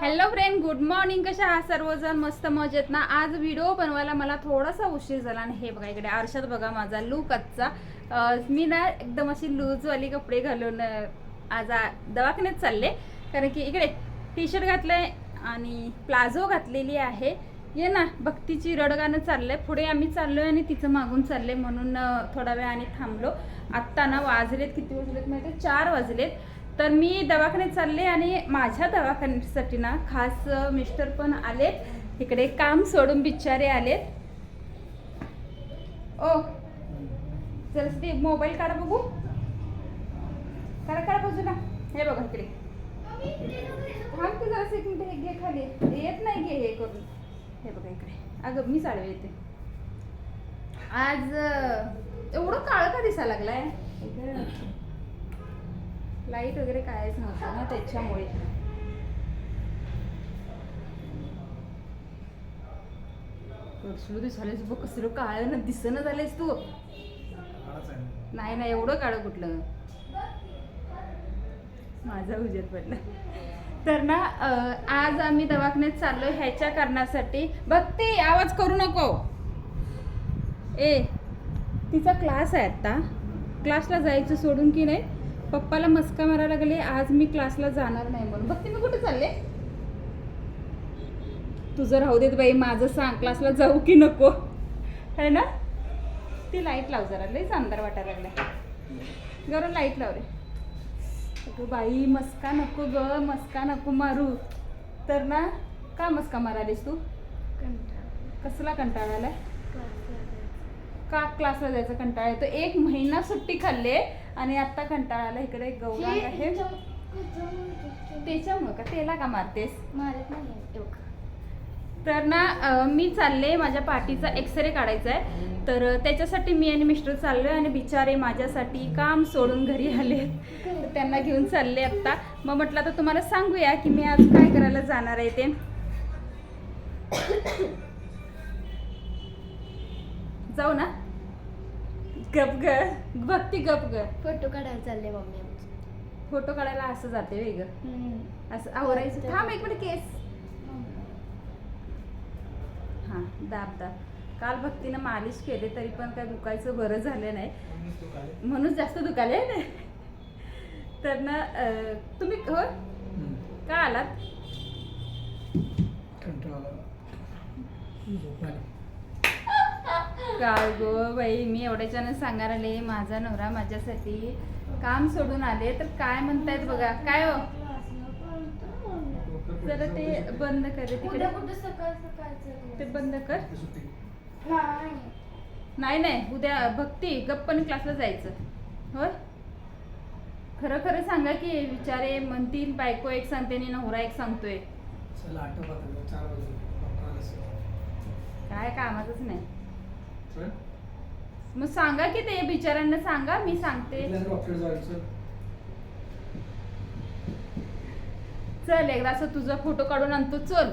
Hello friend good morning कशा आहात सर्वजण? मस्त मजेत ना? आज व्हिडिओ बनवायला मला थोडासा उशीर झाला आणि हे बघा इकडे आरशात बघा माझा लूक आजचा. मी ना एकदम अशी लूजवाली कपडे घालून आज दवाखान्यात चालले. कारण की इकडे टी शर्ट घातलंय आणि प्लाझो घातलेली आहे. ये ना भक्तीची रडगाणं चाललंय. पुढे आम्ही चाललोय आणि तिचं मागून चाललंय म्हणून थोडा वेळ आणि थांबलो. आत्ता ना वाजलेत किती वाजलेत माहिती चार वाजलेत. तर मी दवाखान्यात चालले आणि माझ्या दवाखान्यासाठी ना खास मिस्टर पण आलेत. इकडे काम सोडून बिचारे आलेत. ओ चल ते मोबाईल काढा बघू. काढा काढा बाजूला. हे बघा इकडे. थांब तू जरा एक मिनिट हे घे खाली. येत नाही घे हे करून. हे बघा इकडे. अगं मी चालवे येते. आज एवढं काळं का दिसायला लागलाय? लाइट वगैरे कायच नव्हतं ना त्याच्यामुळे. कसलं दिसायलेस बघ कसलं काळ ना दिसणं झालेस तू. नाही नाही एवढं काळं कुठलं? माझा उजेड पडला तर ना आज आम्ही दवाखान्यात चाललोय ह्याच्या कारणासाठी. बघते आवाज करू नको. ए तिचा क्लास आहे आता क्लासला जायचं सोडून की नाही? पप्पाला मस्का मारायला लागले आज मी क्लासला जाणार नाही म्हणून. बघते मी कुठे चालले. तुझं राहू देत बाई माझं सांग क्लासला जाऊ की नको. है ना? ती लाइट लाव जरा लईच अंधार वाटायला लागलाय. गरम लाइट लाव रे. अगं बाई मस्का नको ग मस्का नको मारू. तर ना का मस्का मारालीस तू? कसला कंटाळा आलाय? का क्लासला जायचा कंटाळा येतो? एक महिना सुट्टी खाल्ले आणि आता कंटाळा आला इकडे गौरा आहे. त्याच्यामुळं का? त्याला का मारतेस? मारत नाही तर ना मी चालले माझ्या पाठीचा एक्सरे काढायचा आहे. तर त्याच्यासाठी मी आणि मिस्टर चाललोय आणि बिचारे माझ्यासाठी काम सोडून घरी आले. तर त्यांना घेऊन चालले आत्ता. मग म्हटलं तर तुम्हाला सांगूया की मी आज काय करायला जाणार आहे ते. जाऊ ना. गप ग. भक्ती गप ग. फोटो काढायला चालले मम्मी फोटो काढायला असं जाते वेग असं आवरायचं थांब एक मिनिट केस. हां दाब दाब. काल भक्तीनं मालिश केले तरी पण काय दुखायचं बरं झालं नाही. म्हणून जास्त दुखाले तर ना तुम्ही हो? का आलात? काय गो बाई मी एवढ्याच्यानं सांगायला आले माझा नवरा माझ्यासाठी काम सोडून आले तर काय म्हणतायत बघा? काय हो? जरा ते बंद कर रे तिकडे. ते बंद कर. नाही. नाही नाही उद्या भक्ती गप्पन क्लासला जायचं. होय? खरं खरं सांगा की विचारे म्हणतील बायको एक सांगते आणि नवरा एक सांगतोय. काय कामाचंच नाही. मग सांगा की ते बिचाऱ्यांना सांगा मी सांगते. चल एकदा असं तुझा फोटो काढून आणतो चल.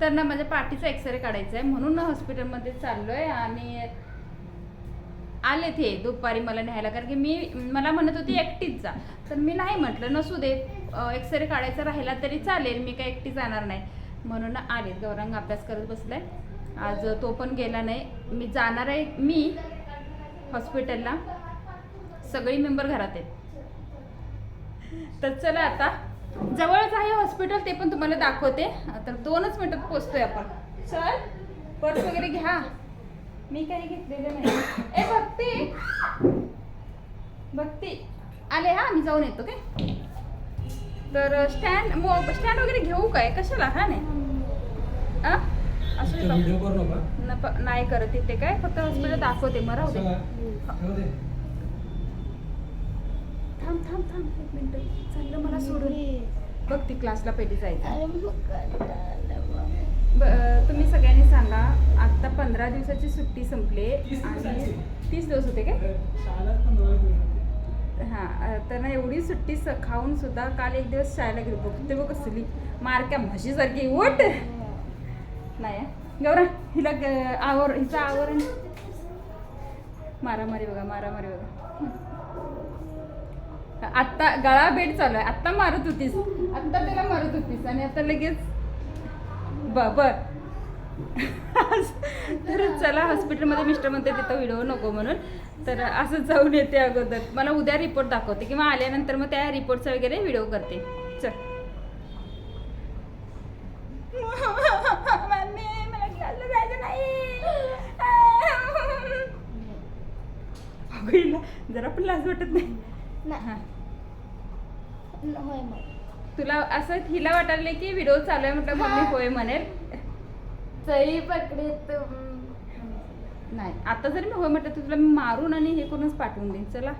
तर ना माझ्या पाठीचा एक्सरे काढायचा आहे. म्हणून ना हॉस्पिटलमध्ये चाललोय आणि आले ते दुपारी मला न्यायला. कारण की मी मला म्हणत होती एकटीच जा. तर मी नाही म्हटलं नसू दे. एक्सरे काढायचा राहिला तरी चालेल. मी काय एकटी जाणार नाही. म्हणून आले गौरांग अभ्यास करत बसलाय. आज तो पण गेला नाही. मी जाणार आहे मी हॉस्पिटलला. सगळी मेंबर घरात आहेत. तर चला आता. जवळच आहे हॉस्पिटल ते पण तुम्हाला दाखवते. तर दोनच मिनिटात पोचतोय आपण. चल पर्स वगैरे घ्या. मी काही घेतलेलं नाही. ए भक्ती! भक्ती! आले हा मी जाऊन येतो काय तर स्टँड मो स्टँड वगैरे घेऊ काय? कशाला? हा नाही. असू नाही करत तिथे काय फक्त हॉस्पिटल दाखवते मग राहू दे. थांब थांब थांब एक मिनिट. चाललं मला सोडून बघ ती क्लासला पहिली जायचं. तुम्ही सगळ्यांनी सांगा आता पंधरा दिवसाची सुट्टी संपली आणि तीस दिवस होते काय? हां ना एवढी सुट्टी स खाऊन सुद्धा काल एक दिवस शाळेला गेलो. बघते बघ कसली. मारक्या म्हशीसारखी ओट नाही गौरा हिला आवर हिचं आवरण. मारामारी बघा मारामारी बघा. आत्ता गळा बेड चालू आहे. आत्ता मारत होतीस. आत्ता त्याला मारत होतीस आणि आता लगेच ब बर तर चला हॉस्पिटलमध्ये मिस्टर म्हणते तिथं व्हिडिओ नको म्हणून. तर असं जाऊन येते अगोदर. मला उद्या रिपोर्ट दाखवते किंवा आल्यानंतर मग त्या रिपोर्टचा वगैरे व्हिडिओ करते. जरा पण लाज वाटत नाही. नाही हा. होय मग. तुला असं हिला वाटायला की व्हिडिओ चालू आहे म्हटलं मम्मी होय म्हणेल. सही पकडे तुम नाही आता जरी मी होय म्हटलं तर तुला मी मारून आणि हे करूनच पाठवून देईन. चला.